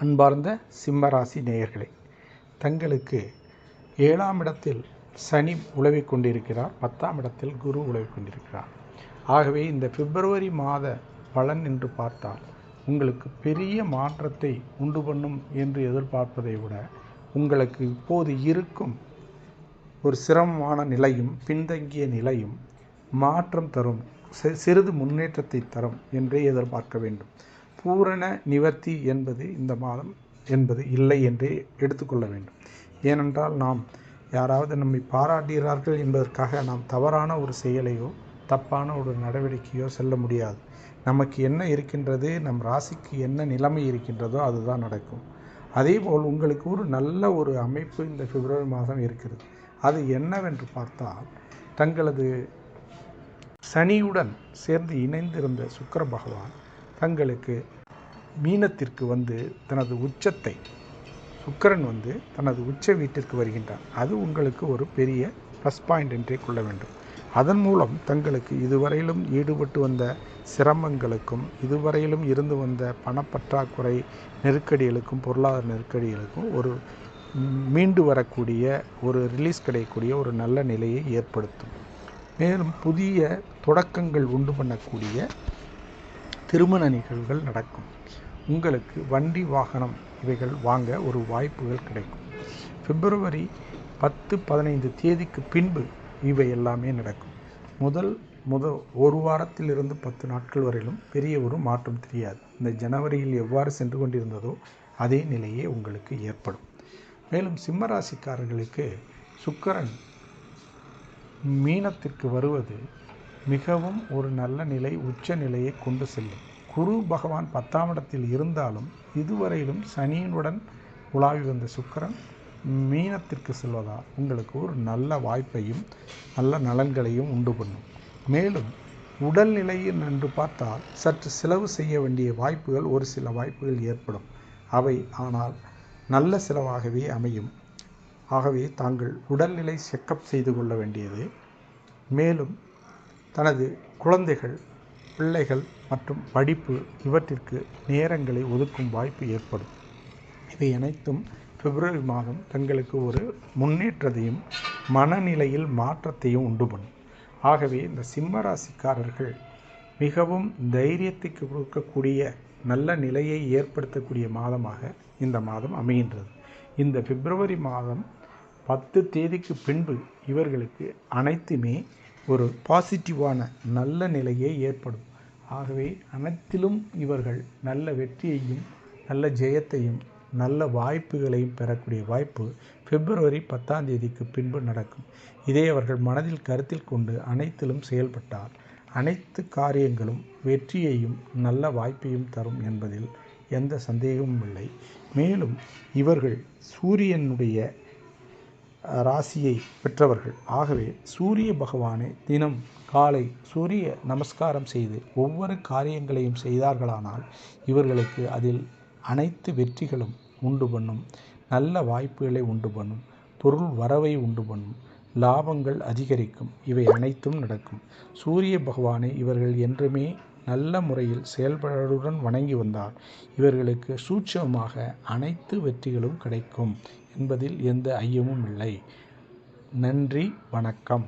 அன்பார்ந்த சிம்மராசி நேயர்களே தங்களுக்கு ஏழாம் இடத்தில் சனி உழவிக் கொண்டிருக்கிறார் பத்தாம் இடத்தில் குரு உழவிக் கொண்டிருக்கிறார். ஆகவே இந்த பிப்ரவரி மாத பலன் என்று பார்த்தால் உங்களுக்கு பெரிய மாற்றத்தை உண்டு பண்ணும் என்று எதிர்பார்ப்பதை விட உங்களுக்கு இப்போது இருக்கும் ஒரு சிரமமான நிலையும் பின்தங்கிய நிலையும் மாற்றம் தரும் சிறிது முன்னேற்றத்தை தரும் என்றே எதிர்பார்க்க வேண்டும். பூரண நிவர்த்தி என்பது இந்த மாதம் என்பது இல்லை என்றே எடுத்துக்கொள்ள வேண்டும். ஏனென்றால் நாம் யாராவது நம்மை பாராட்டுகிறார்கள் என்பதற்காக நாம் தவறான ஒரு செயலையோ தப்பான ஒரு நடவடிக்கையோ செல்ல முடியாது. நமக்கு என்ன இருக்கின்றது நம் ராசிக்கு என்ன நிலைமை இருக்கின்றதோ அதுதான் நடக்கும். அதேபோல் உங்களுக்கு ஒரு நல்ல ஒரு அமைப்பு இந்த பிப்ரவரி மாதம் இருக்கிறது. அது என்னவென்று பார்த்தால் தங்களது சனியுடன் சேர்ந்து இணைந்திருந்த சுக்கர பகவான் தங்களுக்கு மீனத்திற்கு வந்து தனது உச்சத்தை சுக்கரன் வந்து தனது உச்ச வீட்டிற்கு வருகின்றார் அது உங்களுக்கு ஒரு பெரிய ப்ளஸ் பாயிண்ட் என்றே கொள்ள வேண்டும். அதன் மூலம் தங்களுக்கு இதுவரையிலும் ஈடுபட்டு வந்த சிரமங்களுக்கும் இதுவரையிலும் இருந்து வந்த பணப்பற்றாக்குறை நெருக்கடிகளுக்கும் பொருளாதார நெருக்கடிகளுக்கும் ஒரு மீண்டு வரக்கூடிய ஒரு ரிலீஸ் கிடைக்கக்கூடிய ஒரு நல்ல நிலையை ஏற்படுத்தும். மேலும் புதிய தொடக்கங்கள் உண்டு பண்ணக்கூடிய திருமண நிகழ்வுகள் நடக்கும். உங்களுக்கு வண்டி வாகனம் இவைகள் வாங்க ஒரு வாய்ப்புகள் கிடைக்கும். பிப்ரவரி பத்து பதினைந்து தேதிக்கு பின்பு இவை எல்லாமே நடக்கும். முதல் முதல் ஒரு வாரத்திலிருந்து பத்து நாட்கள் வரையிலும் பெரிய ஒரு மாற்றம் தெரியாது. இந்த ஜனவரியில் எவ்வாறு சென்று கொண்டிருந்ததோ அதே நிலையே உங்களுக்கு ஏற்படும். மேலும் சிம்மராசிக்காரர்களுக்கு சுக்கரன் மீனத்திற்கு வருவது மிகவும் ஒரு நல்ல நிலை உச்ச நிலையை கொண்டு செல்லும். குரு பகவான் பத்தாம் இடத்தில் இருந்தாலும் இதுவரையிலும் சனியினுடன் உலாவி வந்த சுக்கரன் மீனத்திற்கு செல்வதால் உங்களுக்கு ஒரு நல்ல வாய்ப்பையும் நல்ல நலன்களையும் உண்டு பண்ணும். மேலும் உடல்நிலையில் என்று பார்த்தால் சற்று செலவு செய்ய வேண்டிய வாய்ப்புகள் ஒரு சில வாய்ப்புகள் ஏற்படும். அவை ஆனால் நல்ல செலவாகவே அமையும். ஆகவே தாங்கள் உடல்நிலை செக்கப் செய்து கொள்ள வேண்டியது. மேலும் தனது குழந்தைகள் பிள்ளைகள் மற்றும் படிப்பு இவற்றிற்கு நேரங்களை ஒதுக்கும் வாய்ப்பு ஏற்படும். இவை அனைத்தும் பிப்ரவரி மாதம் தங்களுக்கு ஒரு முன்னேற்றத்தையும் மனநிலையில் மாற்றத்தையும் உண்டு பண்ணும் ஆகவே இந்த சிம்ம ராசிக்காரர்கள் மிகவும் தைரியத்துக்கு கொடுக்கக்கூடிய நல்ல நிலையை ஏற்படுத்தக்கூடிய மாதமாக இந்த மாதம் அமைகின்றது. இந்த பிப்ரவரி மாதம் பத்து தேதிக்கு பின்பு இவர்களுக்கு அனைத்துமே ஒரு பாசிட்டிவான நல்ல நிலையே ஏற்படும். ஆகவே அனைத்திலும் இவர்கள் நல்ல வெற்றியையும் நல்ல ஜெயத்தையும் நல்ல வாய்ப்புகளையும் பெறக்கூடிய வாய்ப்பு பிப்ரவரி பத்தாம் தேதிக்கு பின்பு நடக்கும். இதை அவர்கள் மனதில் கருத்தில் கொண்டு அனைத்திலும் செயல்பட்டால் அனைத்து காரியங்களும் வெற்றியையும் நல்ல வாய்ப்பையும் தரும் என்பதில் எந்த சந்தேகமும் இல்லை. மேலும் இவர்கள் சூரியனுடைய ராசியை பெற்றவர்கள். ஆகவே சூரிய பகவானை தினம் காலை சூரிய நமஸ்காரம் செய்து ஒவ்வொரு காரியங்களையும் செய்தார்களானால் இவர்களுக்கு அதில் அனைத்து வெற்றிகளும் உண்டு பண்ணும். நல்ல வாய்ப்புகளை உண்டு பண்ணும். பொருள் வரவை உண்டு பண்ணும். லாபங்கள் அதிகரிக்கும். இவை அனைத்தும் நடக்கும். சூரிய பகவானை இவர்கள் என்றுமே நல்ல முறையில் செயல்பாடுடன் வணங்கி வந்தால் இவர்களுக்கு சூட்சமமாக அனைத்து வெற்றிகளும் கிடைக்கும் என்பதில் எந்த ஐயமும் இல்லை. நன்றி வணக்கம்.